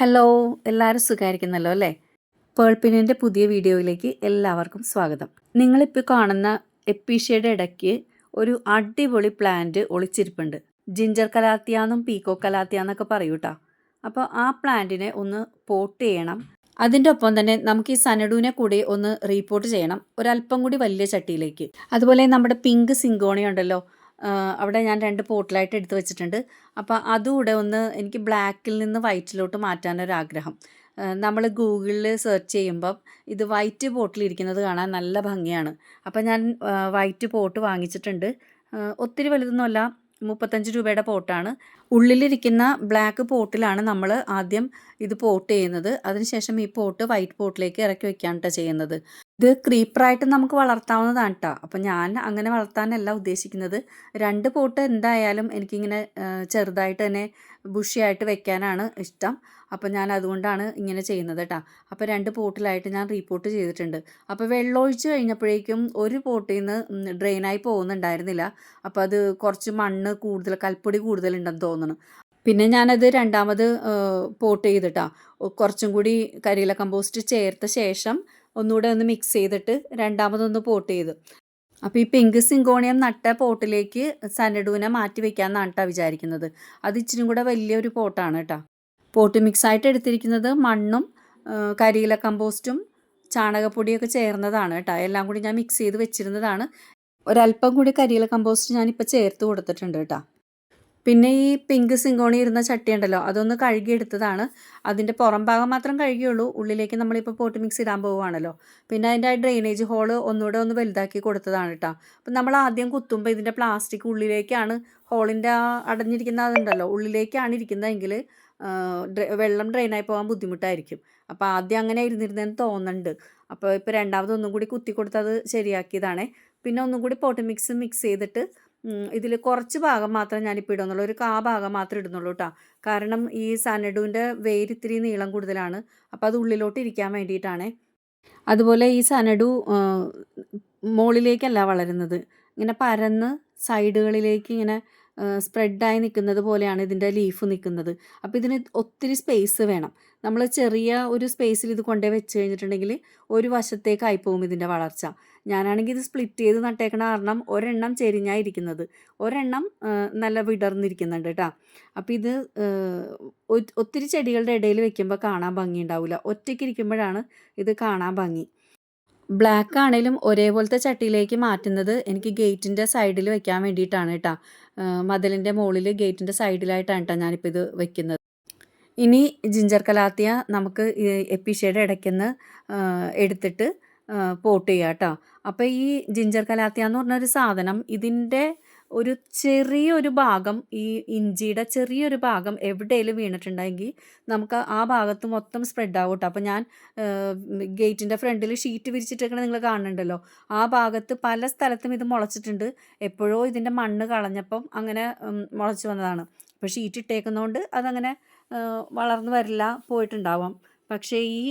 Hello എല്ലാവരും സുഖമായിരിക്കുന്നല്ലോ അല്ലേ? പേൾപ്പിനിന്റെ പുതിയ വീഡിയോയിലേക്ക് എല്ലാവർക്കും സ്വാഗതം. നിങ്ങളിപ്പോൾ കാണുന്ന എപ്പീഷ്യയുടെ ഇടയ്ക്ക് ഒരു അടിപൊളി പ്ലാന്റ് ഒളിച്ചിരിപ്പുണ്ട്. ജിഞ്ചർ കലാത്തിയാന്നും പീക്കോ കലാത്തിയാന്നൊക്കെ പറയൂട്ടാ അപ്പോൾ ആ പ്ലാന്റിനെ ഒന്ന് പോട്ട് ചെയ്യണം. അതിന്റെ ഒപ്പം തന്നെ നമുക്ക് ഈ സനഡൂനെ കൂടി ഒന്ന് റീപോർട്ട് ചെയ്യണം. ഒരല്പം കൂടി വലിയ ചട്ടിയിലേക്ക്. അതുപോലെ നമ്മുടെ പിങ്ക് സിങ്കോണി ഉണ്ടല്ലോ അവിടെ ഞാൻ രണ്ട് പോട്ടിലായിട്ട് എടുത്തു വെച്ചിട്ടുണ്ട്. അപ്പോൾ അതുകൂടെ ഒന്ന് എനിക്ക് ബ്ലാക്കിൽ നിന്ന് വൈറ്റിലോട്ട് മാറ്റാനൊരാഗ്രഹം. നമ്മൾ ഗൂഗിളിൽ സെർച്ച് ചെയ്യുമ്പം ഇത് വൈറ്റ് പോട്ടിലിരിക്കുന്നത് കാണാൻ നല്ല ഭംഗിയാണ്. അപ്പോൾ ഞാൻ വൈറ്റ് പോട്ട് വാങ്ങിച്ചിട്ടുണ്ട്. ഒത്തിരി വലുതൊന്നുമല്ല മുപ്പത്തഞ്ച് രൂപയുടെ പോട്ടാണ്. ഉള്ളിലിരിക്കുന്ന ബ്ലാക്ക് പോട്ടിലാണ് നമ്മൾ ആദ്യം ഇത് പോട്ട് ചെയ്യുന്നത്. അതിനുശേഷം ഈ പോട്ട് വൈറ്റ് പോട്ടിലേക്ക് ഇറക്കി വെക്കുകയാണ് കേട്ടോ ചെയ്യുന്നത്. ഇത് ക്രീപ്പറായിട്ട് നമുക്ക് വളർത്താവുന്നതാണ് കേട്ടോ അപ്പം ഞാൻ അങ്ങനെ വളർത്താനല്ല ഉദ്ദേശിക്കുന്നത്. രണ്ട് പോട്ട് എന്തായാലും എനിക്കിങ്ങനെ ചെറുതായിട്ട് തന്നെ ബുഷിയായിട്ട് വെക്കാനാണ് ഇഷ്ടം. അപ്പം ഞാൻ അതുകൊണ്ടാണ് ഇങ്ങനെ ചെയ്യുന്നത് കേട്ടോ അപ്പോൾ രണ്ട് പോട്ടിലായിട്ട് ഞാൻ റീപോർട്ട് ചെയ്തിട്ടുണ്ട്. അപ്പോൾ വെള്ളമൊഴിച്ച് കഴിഞ്ഞപ്പോഴേക്കും ഒരു പോട്ടിൽ നിന്ന് ഡ്രെയിനായി പോകുന്നുണ്ടായിരുന്നില്ല. അപ്പോൾ അത് കുറച്ച് മണ്ണ് കൂടുതൽ കൽപ്പൊടി കൂടുതലുണ്ടെന്ന് തോന്നുന്നു. പിന്നെ ഞാനത് രണ്ടാമത് പോട്ട് ചെയ്തിട്ടാ. കുറച്ചും കൂടി കരിയില കമ്പോസ്റ്റ് ചേർത്ത ശേഷം ഒന്നുകൂടെ ഒന്ന് മിക്സ് ചെയ്തിട്ട് രണ്ടാമതൊന്ന് പോട്ട് ചെയ്തു. അപ്പോൾ ഈ പിങ്ക് സിങ്കോണിയം നട്ട പോട്ടിലേക്ക് സനഡൂനെ മാറ്റി വെക്കാമെന്നാണ് കേട്ടോ വിചാരിക്കുന്നത്. അത് ഇച്ചിരി കൂടെ വലിയൊരു പോട്ടാണ് കേട്ടോ പോട്ട് മിക്സ് ആയിട്ട് എടുത്തിരിക്കുന്നത് മണ്ണും കരിയില കമ്പോസ്റ്റും ചാണകപ്പൊടിയൊക്കെ ചേർന്നതാണ് കേട്ടോ എല്ലാം കൂടി ഞാൻ മിക്സ് ചെയ്ത് വെച്ചിരുന്നതാണ്. ഒരല്പം കൂടി കരിയില കമ്പോസ്റ്റ് ഞാനിപ്പോൾ ചേർത്ത് കൊടുത്തിട്ടുണ്ട് കേട്ടോ പിന്നെ ഈ പിങ്ക് സിങ്കോണി ഇരുന്ന ചട്ടി ഉണ്ടല്ലോ അതൊന്ന് കഴുകിയെടുത്തതാണ്. അതിന്റെ പുറം ഭാഗം മാത്രം കഴുകിയുള്ളൂ ഉള്ളിലേക്ക് നമ്മളിപ്പോൾ പോട്ട് മിക്സ് ഇടാൻ പോവുകയാണല്ലോ. പിന്നെ അതിന്റെ ആ ഡ്രെയിനേജ് ഹോൾ ഒന്നുകൂടെ ഒന്ന് വലുതാക്കി കൊടുത്തതാണ് കേട്ടോ അപ്പം നമ്മൾ ആദ്യം കുത്തുമ്പോൾ ഇതിന്റെ പ്ലാസ്റ്റിക് ഉള്ളിലേക്കാണ് ഹോളിന്റെ ആ അടഞ്ഞിരിക്കുന്ന അതുണ്ടല്ലോ ഉള്ളിലേക്കാണ് ഇരിക്കുന്നതെങ്കിൽ വെള്ളം ഡ്രെയിനായി പോകാൻ ബുദ്ധിമുട്ടായിരിക്കും. അപ്പോൾ ആദ്യം അങ്ങനെ ഇരുന്നിരുന്നതെന്ന് തോന്നുന്നുണ്ട്. അപ്പോൾ ഇപ്പോൾ രണ്ടാമത് ഒന്നും കൂടി കുത്തി കൊടുത്തത് ശരിയാക്കിയതാണേ. പിന്നെ ഒന്നും കൂടി പോട്ട് മിക്സ് മിക്സ് ചെയ്തിട്ട് ഇതിൽ കുറച്ച് ഭാഗം മാത്രം ഞാനിപ്പോൾ ഇടുന്നുള്ളൂ. ഒരു കാ ഭാഗം മാത്രമേ ഇടുന്നുള്ളൂ കേട്ടോ കാരണം ഈ സനഡുവിന്റെ വേര് ഇത്തിരി നീളം കൂടുതലാണ്. അപ്പോൾ അത് ഉള്ളിലോട്ട് ഇരിക്കാൻ വേണ്ടിയിട്ടാണ്. അതുപോലെ ഈ സനഡു മുകളിലേക്കല്ല വളരുന്നത്. ഇങ്ങനെ പരന്ന് സൈഡുകളിലേക്ക് ഇങ്ങനെ സ്പ്രെഡായി നിൽക്കുന്നത് പോലെയാണ് ഇതിന്റെ ലീഫ് നിൽക്കുന്നത് അപ്പോൾ ഇതിന് ഒത്തിരി സ്പേസ് വേണം. നമ്മൾ ചെറിയ ഒരു സ്പേസിൽ ഇത് കൊണ്ടേ വെച്ച് കഴിഞ്ഞിട്ടുണ്ടെങ്കിൽ ഒരു വശത്തേക്കായി പോകും ഇതിന്റെ വളർച്ച. ഞാനാണെങ്കിൽ ഇത് സ്പ്ലിറ്റ് ചെയ്ത് നട്ടേക്കണ കാരണം ഒരെണ്ണം ചെരിഞ്ഞായിരിക്കുന്നത്. ഒരെണ്ണം നല്ല വിടർന്നിരിക്കുന്നുണ്ട് കേട്ടോ അപ്പോൾ ഇത് ഒത്തിരി ചെടികളുടെ ഇടയിൽ വെക്കുമ്പോൾ കാണാൻ ഭംഗി ഉണ്ടാവില്ല ഒറ്റയ്ക്ക് ഇരിക്കുമ്പോഴാണ് ഇത് കാണാൻ ഭംഗി. ബ്ലാക്ക് ആണെങ്കിലും ഒരേപോലത്തെ ചട്ടിയിലേക്ക് മാറ്റുന്നത് എനിക്ക് ഗേറ്റിന്റെ സൈഡിൽ വെക്കാൻ വേണ്ടിയിട്ടാണ് കേട്ടോ മതിലിന്റെ മുകളിൽ ഗേറ്റിന്റെ സൈഡിലായിട്ടാണ് കേട്ടോ ഞാനിപ്പോൾ ഇത് വെക്കുന്നത്. ഇനി ജിഞ്ചർ കലാത്തിയ നമുക്ക് എപ്പിഷയുടെ ഇടയ്ക്കുന്ന് എടുത്തിട്ട് പോട്ട് ചെയ്യാം കേട്ടോ അപ്പോൾ ഈ ജിഞ്ചർ കലാത്തിയ എന്ന് പറഞ്ഞൊരു സാധനം ഇതിന്റെ ഒരു ചെറിയൊരു ഭാഗം ഈ ഇഞ്ചിയുടെ ചെറിയൊരു ഭാഗം എവിടെയെങ്കിലും വീണിട്ടുണ്ടെങ്കിൽ നമുക്ക് ആ ഭാഗത്ത് മൊത്തം സ്പ്രെഡ് കേട്ടോ അപ്പോൾ ഞാൻ ഗേറ്റിന്റെ ഫ്രണ്ടിൽ ഷീറ്റ് വിരിച്ചിട്ടൊക്കെ നിങ്ങൾ കാണുന്നുണ്ടല്ലോ. ആ ഭാഗത്ത് പല സ്ഥലത്തും ഇത് മുളച്ചിട്ടുണ്ട്. എപ്പോഴോ ഇതിന്റെ മണ്ണ് കളഞ്ഞപ്പം അങ്ങനെ മുളച്ച് വന്നതാണ്. അപ്പോൾ ഷീറ്റ് ഇട്ടേക്കുന്നതുകൊണ്ട് അതങ്ങനെ വളർന്നു വരില്ല പോയിട്ടുണ്ടാവാം. പക്ഷേ ഈ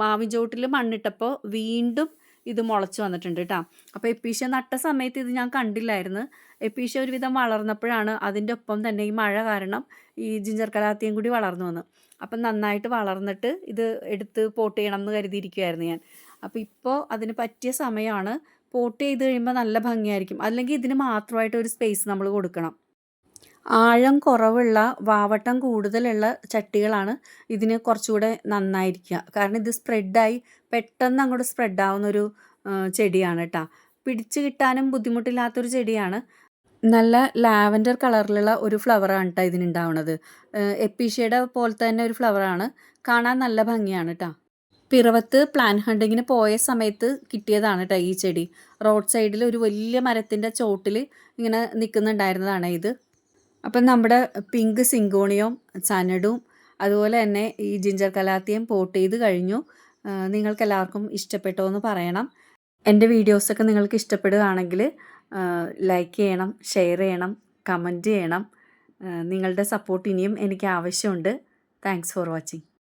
മാവിൻ ചോട്ടിൽ മണ്ണിട്ടപ്പോൾ വീണ്ടും ഇത് മുളച്ച് വന്നിട്ടുണ്ട് കേട്ടോ അപ്പോൾ എപ്പീഷ നട്ട സമയത്ത് ഇത് ഞാൻ കണ്ടില്ലായിരുന്നു. എപ്പീഷ ഒരുവിധം വളർന്നപ്പോഴാണ് അതിന്റെ ഒപ്പം തന്നെ ഈ മഴ കാരണം ഈ ജിഞ്ചർ കലാത്തിയും കൂടി വളർന്നു വന്നു. അപ്പം നന്നായിട്ട് വളർന്നിട്ട് ഇത് എടുത്ത് പോട്ട് ചെയ്യണം എന്ന് കരുതിയിരിക്കുമായിരുന്നു ഞാൻ. അപ്പോൾ ഇപ്പോൾ അതിന് പറ്റിയ സമയമാണ് പോട്ട് ചെയ്ത് കഴിയുമ്പോൾ നല്ല ഭംഗിയായിരിക്കും. അല്ലെങ്കിൽ ഇതിന് മാത്രമായിട്ട് ഒരു സ്പേസ് നമ്മൾ കൊടുക്കണം. ആഴം കുറവുള്ള വാവട്ടം കൂടുതലുള്ള ചട്ടികളാണ് ഇതിന് കുറച്ചുകൂടെ നന്നായിരിക്കുക. കാരണം ഇത് സ്പ്രെഡായി പെട്ടെന്ന് അങ്ങോട്ട് സ്പ്രെഡാവുന്നൊരു ചെടിയാണ് കേട്ടോ പിടിച്ചു കിട്ടാനും ബുദ്ധിമുട്ടില്ലാത്തൊരു ചെടിയാണ്. നല്ല ലാവൻഡർ കളറിലുള്ള ഒരു ഫ്ലവറാണ് കേട്ടോ ഇതിനുണ്ടാവുന്നത് എപ്പീഷ്യയുടെ പോലത്തെ തന്നെ ഒരു ഫ്ലവറാണ് കാണാൻ നല്ല ഭംഗിയാണ് കേട്ടോ പിറവത്ത് പ്ലാൻ ഹണ്ടിങ്ങിന് പോയ സമയത്ത് കിട്ടിയതാണ് കേട്ടോ ഈ ചെടി. റോഡ് സൈഡിൽ ഒരു വലിയ മരത്തിന്റെ ചോട്ടിൽ ഇങ്ങനെ നിൽക്കുന്നുണ്ടായിരുന്നതാണ് ഇത്. അപ്പം നമ്മുടെ പിങ്ക് സിങ്കോണിയും സനഡും അതുപോലെ തന്നെ ഈ ജിഞ്ചർ കലാത്തിയും പോട്ട് ചെയ്ത് കഴിഞ്ഞു. നിങ്ങൾക്ക് നിങ്ങൾക്കെല്ലാവർക്കും ഇഷ്ടപ്പെട്ടോ എന്ന് പറയണം. എന്റെ വീഡിയോസൊക്കെ നിങ്ങൾക്ക് ഇഷ്ടപ്പെടുകയാണെങ്കിൽ ലൈക്ക് ചെയ്യണം ഷെയർ ചെയ്യണം കമന്റ് ചെയ്യണം. നിങ്ങളുടെ സപ്പോർട്ട് ഇനിയും എനിക്ക് ആവശ്യമുണ്ട്. Thanks for watching